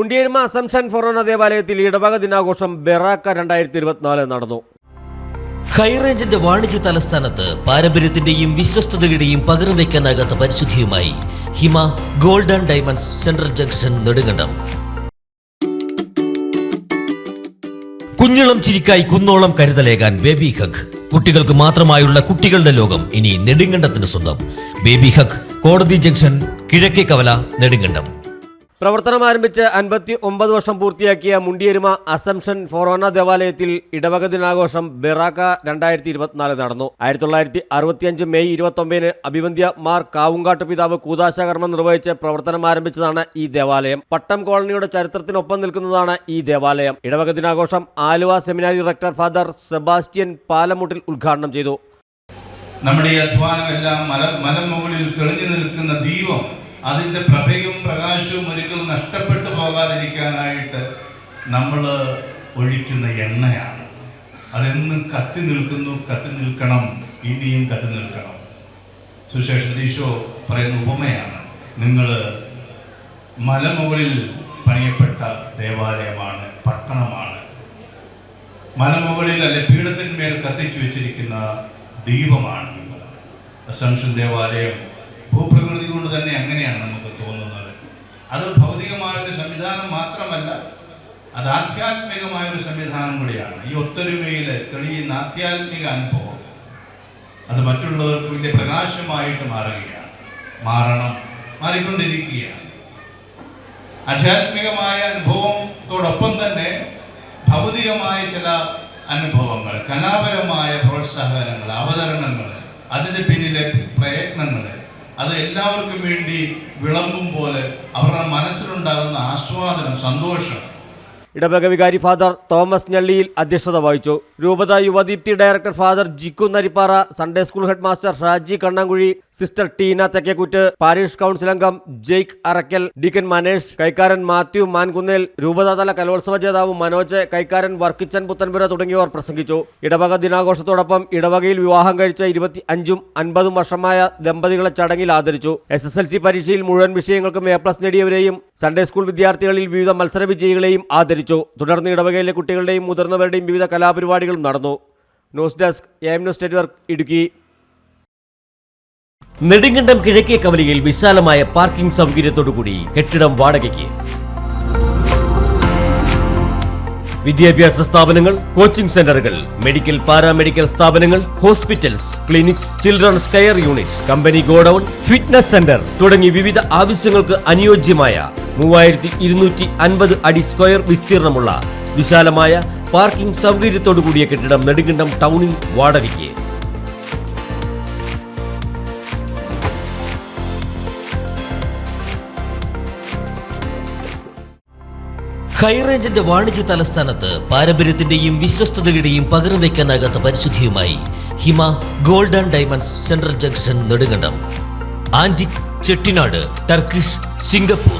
മുണ്ടിയരുമ assumption ഫൊറോന ദേവാലയത്തിൽ ഇടവക ദിനാഘോഷം ബെറാക്ക രണ്ടായിരത്തി ഇരുപത്തിനാല് നടന്നു. ഹൈറേഞ്ചിന്റെ വാണിജ്യ തലസ്ഥാനത്ത് പാരമ്പര്യത്തിന്റെയും വിശ്വസ്തതയുടെയും പകരം വയ്ക്കാനാകാത്ത പരിശുദ്ധിയുമായി Hima golden diamonds central junction Nedumkandam. കുഞ്ഞിളം ചിരിക്കായി കുന്നോളം കരുതലേകാൻ ബേബി ഹഗ്. കുട്ടികൾക്ക് മാത്രമായുള്ള കുട്ടികളുടെ ലോകം ഇനി നെടുങ്കണ്ടത്തിന് സ്വന്തം. ബേബി ഹഗ് കോടതി ജംഗ്ഷൻ കിഴക്കേ കവല നെടുങ്കണ്ടം. പ്രവർത്തനം ആരംഭിച്ച് അൻപത്തി ഒമ്പത് വർഷം പൂർത്തിയാക്കിയ മുണ്ടിയരുമ അസംഷൻ ഫൊറോന ദേവാലയത്തിൽ ഇടവക ദിനാഘോഷം ബെറാക്ക രണ്ടായിരത്തി ഇരുപത്തിനാല് നടന്നു. ആയിരത്തി തൊള്ളായിരത്തി അറുപത്തിയഞ്ച് മെയ് ഇരുപത്തൊമ്പതിന് അഭിവന്ധ്യ മാർ കാവുങ്കാട്ട് പിതാവ് കൂതാശകർമ്മം നിർവഹിച്ച് പ്രവർത്തനം ആരംഭിച്ചതാണ് ഈ ദേവാലയം. പട്ടം കോളനിയുടെ ചരിത്രത്തിനൊപ്പം നിൽക്കുന്നതാണ് ഈ ദേവാലയം. ഇടവക ദിനാഘോഷം Aluva seminary director father Sebastian Palamuttil ഉദ്ഘാടനം ചെയ്തു. നമ്മുടെ അധ്വാനമെല്ലാം മല മലമുകളിൽ തെളിഞ്ഞു നിൽക്കുന്ന ദീപം അതിന്റെ പ്രഭയും പ്രകാശവും ഒരിക്കലും നഷ്ടപ്പെട്ടു പോകാതിരിക്കാനായിട്ട് നമ്മൾ ഒഴിക്കുന്ന എണ്ണയാണ്. അതെന്നും കത്തി നിൽക്കുന്നു കത്തി നിൽക്കണം ഇനിയും കത്തി നിൽക്കണം. സുശേഷ ഈശോ പറയുന്ന ഉപമയാണ് നിങ്ങൾ മലമുകളിൽ പണിയപ്പെട്ട ദേവാലയമാണ് പട്ടണമാണ്. മലമുകളിൽ അല്ലെ പീഠത്തിന്മേൽ കത്തിച്ചു വെച്ചിരിക്കുന്ന ദീപമാണ് നിങ്ങൾ. അസംഷൻ ദേവാലയം തന്നെ അങ്ങനെയാണ് നമുക്ക് തോന്നുന്നത്. അത് ഭൗതികമായ ഒരു സംവിധാനം മാത്രമല്ല അത് ആധ്യാത്മികമായ ഒരു സംവിധാനം കൂടിയാണ്. ഈ ഒത്തൊരുമയിൽ തെളിയുന്ന ആധ്യാത്മിക അനുഭവം അത് മറ്റുള്ളവർക്ക് വലിയ പ്രകാശമായിട്ട് മാറുകയാണ്. മാറണം മാറിക്കൊണ്ടിരിക്കുകയാണ്. ആധ്യാത്മികമായ അനുഭവത്തോടൊപ്പം തന്നെ ഭൗതികമായ ചില അനുഭവങ്ങൾ കലാപരമായ പ്രോത്സാഹനങ്ങൾ അവതരണങ്ങൾ അതിന് പിന്നിലെ എല്ലാവർക്കും വേണ്ടി വിളമ്പും പോലെ അവരുടെ മനസ്സിലുണ്ടാകുന്ന ആസ്വാദനം സന്തോഷം ഇടവക വികാരി ഫാദർ തോമസ് ഞള്ളിയിൽ അധ്യക്ഷത വഹിച്ചു. രൂപത Yuvadeepthi director father Jikku Narippara Sunday school head master Shaji Kannankuzhi sister Teena Thekkekuttu parish council അംഗം ജെയ്ക്ക് അറക്കൽ ഡിക്കൻ മനേഷ് കൈക്കാരൻ മാത്യു മാൻകുന്നേൽ രൂപതാതല കലോത്സവ ജേതാവ് മനോജ് കൈക്കാരൻ വർക്കിച്ചൻ പുത്തൻപുര തുടങ്ങിയവർ പ്രസംഗിച്ചു. ഇടവക ദിനാഘോഷത്തോടൊപ്പം ഇടവകയിൽ വിവാഹം കഴിച്ച ഇരുപത്തി അഞ്ചും അൻപതും വർഷമായ ദമ്പതികളെ ചടങ്ങിൽ ആദരിച്ചു. എസ് എസ് എൽ സി പരീക്ഷയിൽ മുഴുവൻ വിഷയങ്ങൾക്കും എ പ്ലസ് നേടിയവരെയും സൺഡേ സ്കൂൾ വിദ്യാർത്ഥികളിൽ വിവിധ മത്സര വിജയികളെയും ആദരിച്ചു. തുടർന്ന് ഇടവകയിലെ കുട്ടികളുടെയും മുതിർന്നവരുടെയും വിവിധ കലാപരിപാടികളും നടന്നു. News desk M news network Idukki. Nedumkandam കിഴക്കേ കവലയിൽ വിശാലമായ പാർക്കിംഗ് സൗകര്യത്തോടുകൂടി കെട്ടിടം വാടകയ്ക്ക്. വിദ്യാഭ്യാസ സ്ഥാപനങ്ങൾ കോച്ചിംഗ് സെന്ററുകൾ മെഡിക്കൽ പാരാമെഡിക്കൽ സ്ഥാപനങ്ങൾ hospitals clinics children's care unit company godown fitness centre തുടങ്ങി വിവിധ ആവശ്യങ്ങൾക്ക് അനുയോജ്യമായ മൂവായിരത്തി ഇരുന്നൂറ്റി അൻപത് അടി സ്ക്വയർ വിസ്തീർണമുള്ള വിശാലമായ പാർക്കിംഗ് സൗകര്യത്തോടു കൂടിയ കെട്ടിടം നെടുങ്കണ്ടം ടൗണിൽ വാടകയ്ക്ക്. ഹൈറേഞ്ചിന്റെ വാണിജ്യ തലസ്ഥാനത്ത് പാരമ്പര്യത്തിന്റെയും വിശ്വസ്തതയുടെയും പകരം വയ്ക്കാനാകാത്ത പരിശുദ്ധിയുമായി Hima golden diamonds central junction Nedumkandam. Antique Chettinad Turkish Singapore.